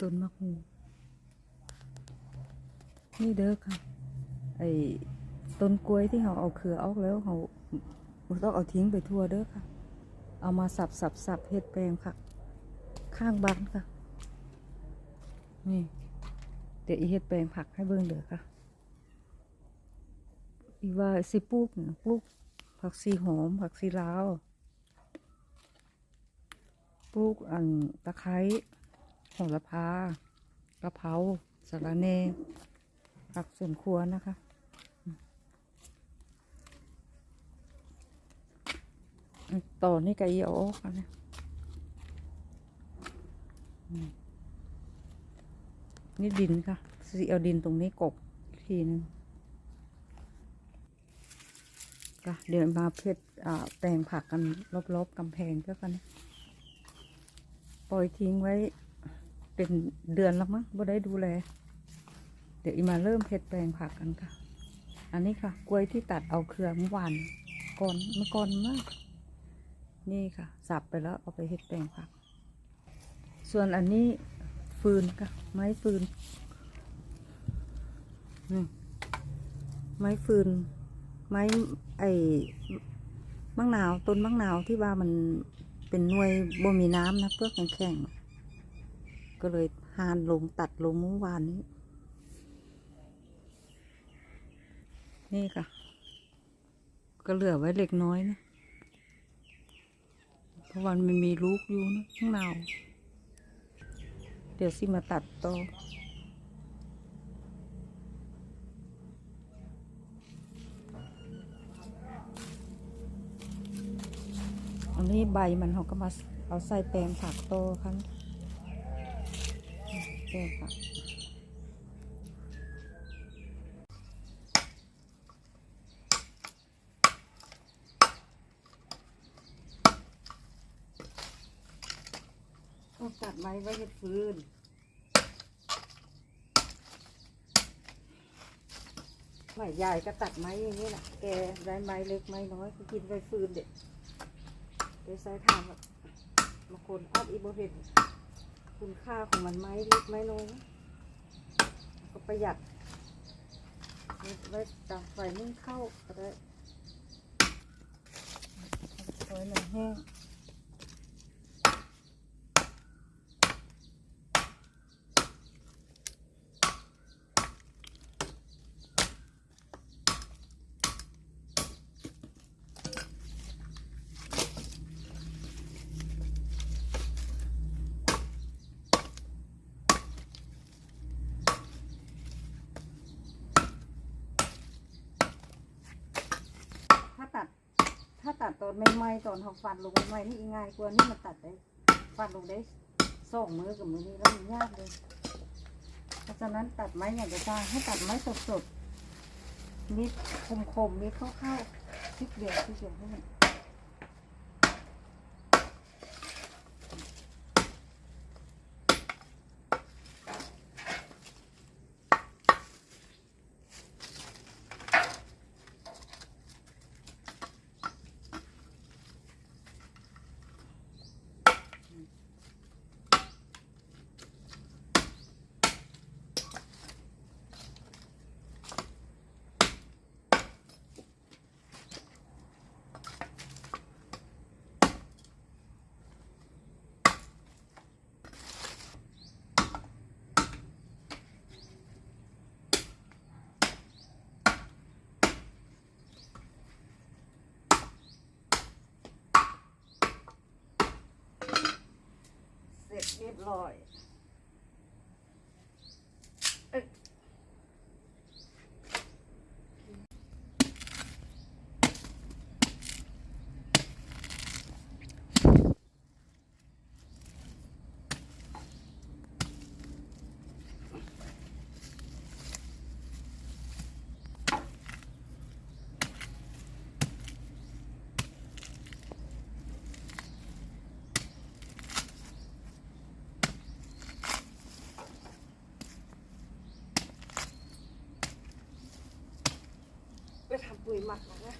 ต้นมะฮูนี่เด้อค่ะไอ้ต้นกล้วยที่เราเอาเครือออกแล้วเราต้องเอาทิ้งไปทั่วเด้อค่ะ เอามาสับสับสับเฮ็ดแปลงผักข้างบ้านค่ะ นี่ เดี๋ยวอีเฮ็ดแปลงผักให้เบิ่งเด้อค่ะ อีว่าสิปลูกปลูกผักชีหอมผักชีลาว ปลูกอันตะไคร้ โหระพากระเพราสะระแหน่ผักสวนครัวนะคะ ต่อนี่ก็เอาออกอันนะอืมนี่ดินค่ะสิเอาดินตรงนี้กบทีนึงค่ะเดี๋ยวมาเพชรอ่าแปลงผักกันรอบๆกำแพงก็กันปล่อยทิ้งไว้ เป็นเดือนแล้วมั้งบ่ได้ดูแล เดี๋ยวอีมาเริ่มเพชรแปลงผักกันค่ะ อันนี้ค่ะ กล้วยที่ตัดเอาเครือเมื่อวานก่อนเมื่อก่อนมาก นี่ค่ะ สับไปแล้วเอาไปเฮ็ดแปลงผัก ส่วนอันนี้ฟืนค่ะ ไม้ฟืนนี่ไม้ฟืน ไม้ไอ้มะนาวต้นมะนาวที่ว่ามันเป็นหน่วยบ่มีน้ำนะเปลือกแข็งๆ ก็เลยหานลงตัดลงเมื่อวานนี้ นี่ค่ะ ก็เหลือไว้เล็กน้อยนะเพราะวันมันมีลูกอยู่นะข้างนาวเดี๋ยวสิมาตัดต่ออันนี้ใบมันเขาก็มาเอาใส่แปลงผักโตคันแปลงผักต้องตัดไม้ไว้เห็ดฟืนไม้ใหญ่ก็ตัดไม้อย่างนี้แหละแกได้ไม้เล็กไม้น้อยก็กินไว้ฟืนเด็ดเดี๋ยวใส่ทางแบบบางคนอัพอีโบเห็น คุณค่าของมันไหมเล็กไม้น้อยก็ประหยัดไว้ตากไฟนึ่งข้าก็ได้ไว้มันแห้ง ตัดตอนใหม่ๆตอนเขาฟันลงใหม่ๆนี่ง่ายกว่านี่มันตัดได้ฟันลงได้สองมือกับมือนี้แล้วมันยากเลยเพราะฉะนั้นตัดไม้อย่างจะจ้างให้ตัดไม้สดๆนิดคมๆนิดเข้าๆทิกเดียวทิกเดียวให้มันเส ร็จเรียบร้อยเอ้ย ไปทำปุ๋ยหมักนะ